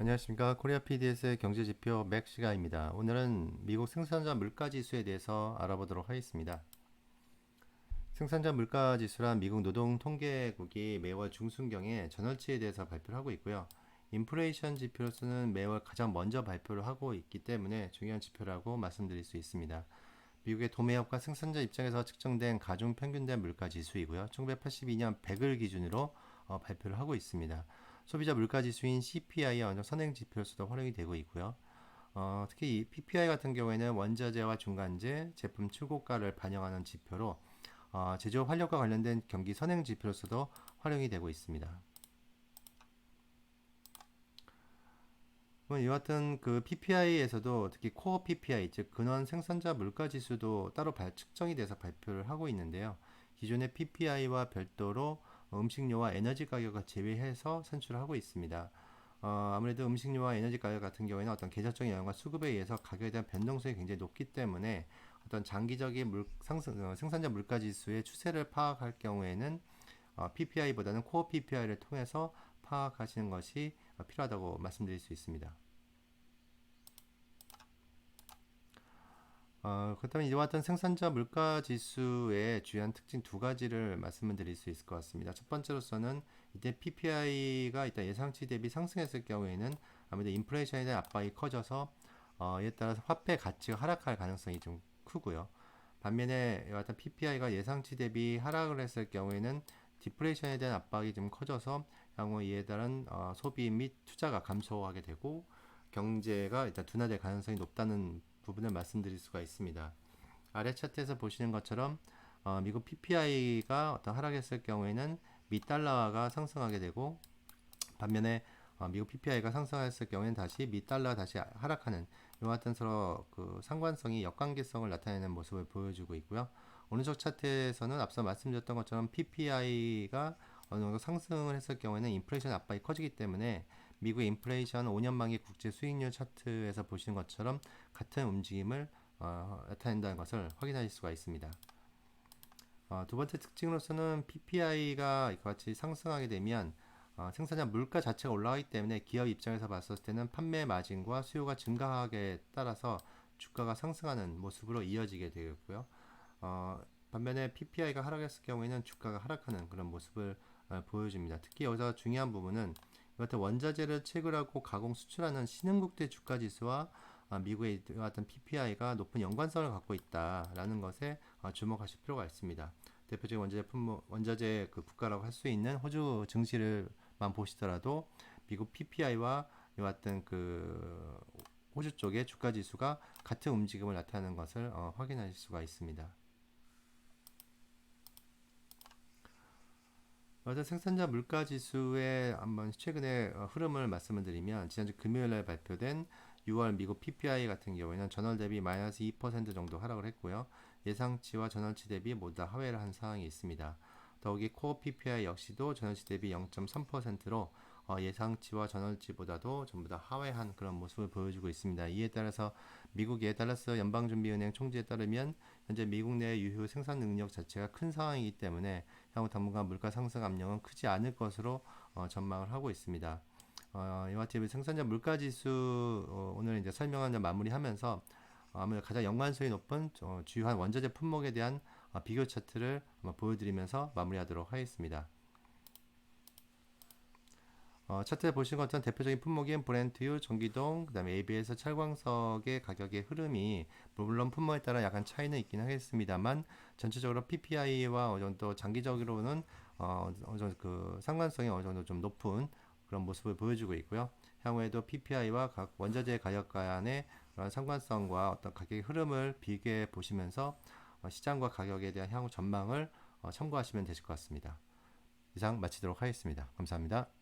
안녕하십니까 코리아 PDS의 경제지표 맥시가입니다. 오늘은 미국 생산자 물가지수에 대해서 알아보도록 하겠습니다. 생산자 물가지수란 미국 노동통계국이 매월 중순경에 전월치에 대해서 발표를 하고 있고요. 인플레이션 지표로서는 매월 가장 먼저 발표를 하고 있기 때문에 중요한 지표라고 말씀드릴 수 있습니다. 미국의 도매업과 생산자 입장에서 측정된 가중 평균된 물가지수이고요. 1982년 100을 기준으로 어, 발표를 하고 있습니다. 소비자 물가 지수인 CPI와 원적 선행 지표로서도 활용이 되고 있고요. 어, 특히 이 PPI 같은 경우에는 원자재와 중간재, 제품 출고가를 반영하는 지표로 어, 제조업 활력과 관련된 경기 선행 지표로서도 활용이 되고 있습니다. 이와 같은 그 PPI에서도 특히 코어 PPI 즉 근원 생산자 물가 지수도 따로 발, 측정이 돼서 발표를 하고 있는데요. 기존의 PPI와 별도로 음식료와 에너지 가격을 제외해서 산출을 하고 있습니다. 어, 아무래도 음식료와 에너지 가격 같은 경우에는 어떤 계절적인 영향과 수급에 의해서 가격에 대한 변동성이 굉장히 높기 때문에 어떤 장기적인 물, 상승, 어, 생산자 물가 지수의 추세를 파악할 경우에는 어, PPI보다는 코어 PPI를 통해서 파악하시는 것이 필요하다고 말씀드릴 수 있습니다. 어, 그렇다면 이와 같은 생산자 물가 지수의 주요한 특징 두 가지를 말씀을 드릴 수 있을 것 같습니다. 첫 번째로서는 이때 PPI가 일단 예상치 대비 상승했을 경우에는 아무래도 인플레이션에 대한 압박이 커져서 어, 이에 따라서 화폐 가치가 하락할 가능성이 좀 크고요. 반면에 이와 같은 PPI가 예상치 대비 하락을 했을 경우에는 디플레이션에 대한 압박이 좀 커져서 향후 이에 따른 어, 소비 및 투자가 감소하게 되고 경제가 일단 둔화될 가능성이 높다는 부분을 말씀드릴 수가 있습니다. 아래 차트에서 보시는 것처럼 어, 미국 PPI가 어떤 하락했을 경우에는 미 달러가 상승하게 되고 반면에 어, 미국 PPI가 상승했을 경우에는 다시 미 달러가 다시 하락하는 이와 같은 서로 그 상관성이 역관계성을 나타내는 모습을 보여주고 있고요. 오른쪽 차트에서는 앞서 말씀드렸던 것처럼 PPI가 어느 정도 상승을 했을 경우에는 인플레이션 압박이 커지기 때문에 미국 인플레이션 5년 만기 국제 수익률 차트에서 보시는 것처럼 같은 움직임을 어, 나타낸다는 것을 확인하실 수가 있습니다. 어, 두 번째 특징으로서는 PPI가 같이 상승하게 되면 어, 생산자 물가 자체가 올라가기 때문에 기업 입장에서 봤을 때는 판매 마진과 수요가 증가하게 따라서 주가가 상승하는 모습으로 이어지게 되겠고요. 어, 반면에 PPI가 하락했을 경우에는 주가가 하락하는 그런 모습을 어, 보여줍니다. 특히 여기서 중요한 부분은 이같은 원자재를 채굴하고 가공 수출하는 신흥국대 주가 지수와 아, 미국의 같은 PPI가 높은 연관성을 갖고 있다라는 것에 아, 주목하실 필요가 있습니다. 대표적인 원자재 품목, 원자재 그 국가라고 할 수 있는 호주 증시를만 보시더라도 미국 PPI와 이와 같은 그 호주 쪽의 주가 지수가 같은 움직임을 나타내는 것을 어, 확인하실 수가 있습니다. 어제 생산자 물가 지수의 한번 최근의 어, 흐름을 말씀을 드리면 지난주 금요일 날 발표된 6월 미국 PPI 같은 경우에는 전월 대비 마이너스 2% 정도 하락을 했고요. 예상치와 전월치 대비 모두 다 하회를 한 상황이 있습니다. 더욱이 코어 PPI 역시도 전월치 대비 0.3%로 어, 예상치와 전월치보다도 전부 다 하회한 그런 모습을 보여주고 있습니다. 이에 따라서 미국의 달러스 연방준비은행 총재에 따르면 현재 미국 내 유효 생산 능력 자체가 큰 상황이기 때문에 향후 당분간 물가 상승 압력은 크지 않을 것으로 어, 전망을 하고 있습니다. 어, 이와 같이 생산자 물가 지수 어, 오늘 이제 설명한 마무리하면서 어, 아무래도 가장 연관성이 높은 어, 주요한 원자재 품목에 대한 어, 비교 차트를 보여드리면서 마무리하도록 하겠습니다. 어, 차트에 보시는 것처럼 대표적인 품목인 브렌트유, 전기동, 그 다음에 ABS 철광석의 가격의 흐름이 물론 품목에 따라 약간 차이는 있긴 하겠습니다만 전체적으로 PPI와 어느 정도 장기적으로는 어, 어느 정도 그 상관성이 어느 정도 좀 높은 그런 모습을 보여주고 있고요. 향후에도 PPI와 각 원자재 가격 간의 그런 상관성과 어떤 가격의 흐름을 비교해 보시면서 어, 시장과 가격에 대한 향후 전망을 어, 참고하시면 되실 것 같습니다. 이상 마치도록 하겠습니다. 감사합니다.